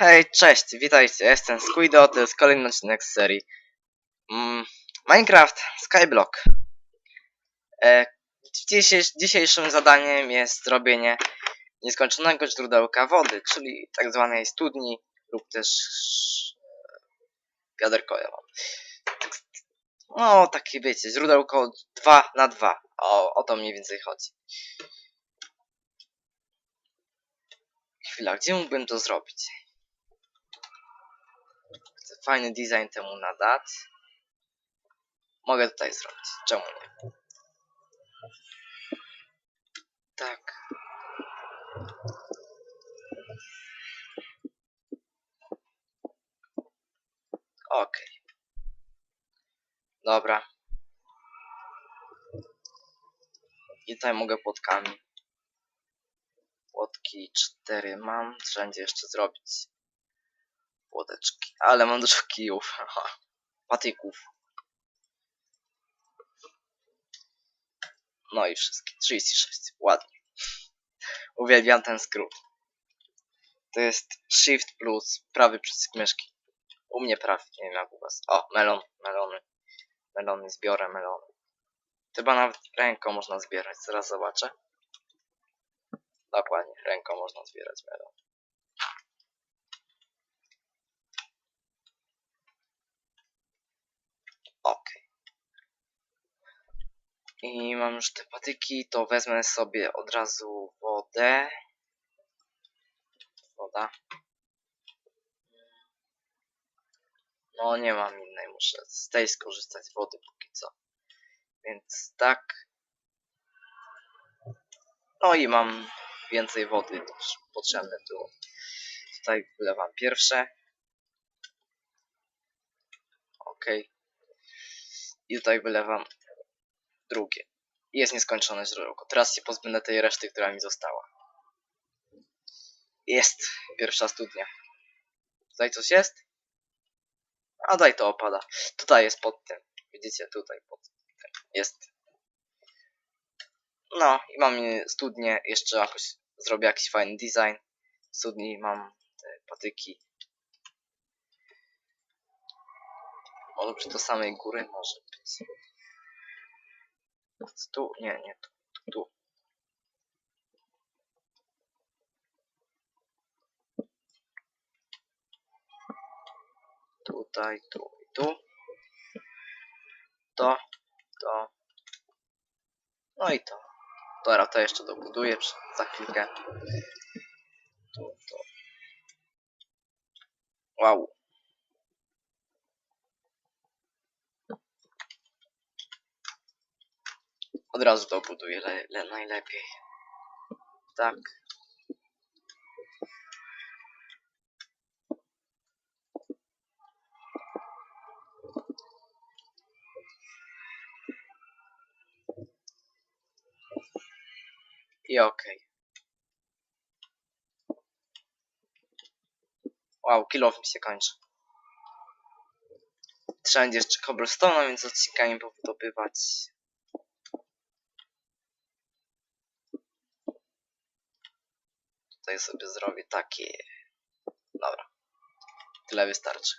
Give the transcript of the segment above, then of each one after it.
Hej, cześć, witajcie, jestem Squido, to jest kolejny odcinek z serii mm, Minecraft Skyblock. E, dzisiejsz, dzisiejszym zadaniem jest zrobienie nieskończonego źródełka wody, czyli tak zwanej studni lub też e, wiaderko ja mam. Tak, No, takie wiecie, źródełko 2 na 2 o, o to mniej więcej chodzi. Chwila, gdzie mógłbym to zrobić? Fajny design temu nadać. Mogę tutaj zrobić. Czemu nie? Tak. Okej. Dobra. I tutaj mogę płotkami. Płotki 4 mam. Wszędzie jeszcze zrobić płoteczki. Ale mam dużo kijów. haha. Patyków. No i wszystkie. 36. Ładnie. Uwielbiam ten skrót. To jest Shift plus prawy przycisk myszki. U mnie prawy, nie wiem jak u was. O, melon, melony. Melony, zbiorę melony. Chyba nawet ręką można zbierać, zaraz zobaczę. Dokładnie, ręką można zbierać melon. Ok. I mam już te patyki, to wezmę sobie od razu wodę. Woda. No nie mam innej, muszę z tej skorzystać wody póki co. Więc tak. No i mam więcej wody niż potrzebne było. Tutaj wlewam pierwsze. Ok. I tutaj wylewam drugie. I jest nieskończone źródełko. Teraz się pozbędę tej reszty, która mi została. Jest pierwsza studnia. Tutaj coś jest? A daj to opada. Tutaj jest pod tym. Widzicie, tutaj pod tym. Jest. No i mam studnię. Jeszcze jakoś zrobię jakiś fajny design. W studni mam te patyki. Być do samej góry, może być. Tu, nie, nie, tu, tu, tu. Tutaj, tu i tu. To, to. No i to. Dobra, to jeszcze dobuduję za chwilkę. Tu, to. Wow. Od razu to buduję le, le, najlepiej. Tak. I okej. Wow, kill mi się kończy. Trzeba będzie jeszcze cobblestone, więc odcinkami powydobywać. Tutaj sobie zrobię takie. Dobra. Tyle wystarczy.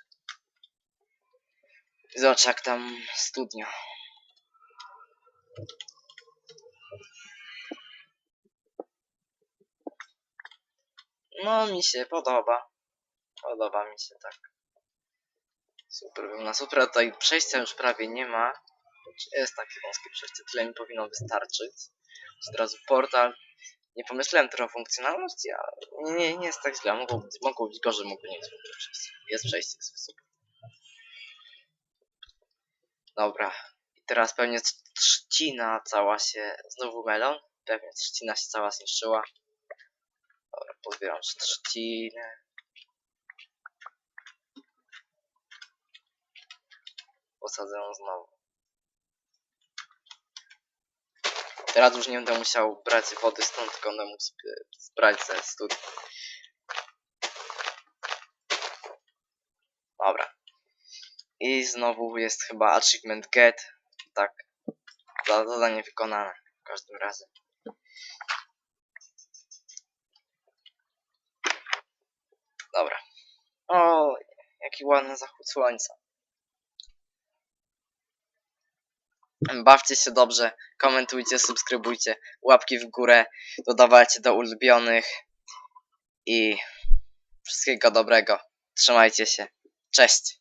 Zobacz jak tam studnia. No mi się podoba. Podoba mi się tak. Super, na super. Tutaj przejścia już prawie nie ma. Jest takie wąskie przejście, tyle mi powinno wystarczyć. Od razu portal. Nie pomyślałem trochę o funkcjonalności, ale nie, nie, nie jest tak źle. Mogło być, mogło być gorzej, mogło nie być przejście. Jest przejście, jest super. Dobra. I teraz pewnie trzcina cała się... Znowu melon? Pewnie trzcina się cała zniszczyła. Dobra, pozbieram trzcinę. Posadzę znowu. Teraz już nie będę musiał brać wody stąd, tylko będę mógł brać ze studni. Dobra. I znowu jest chyba achievement get. Tak. Za- Zadanie wykonane. W każdym razie. Dobra. O, jaki ładny zachód słońca. Bawcie się dobrze, komentujcie, subskrybujcie, łapki w górę, dodawajcie do ulubionych i wszystkiego dobrego. Trzymajcie się. Cześć.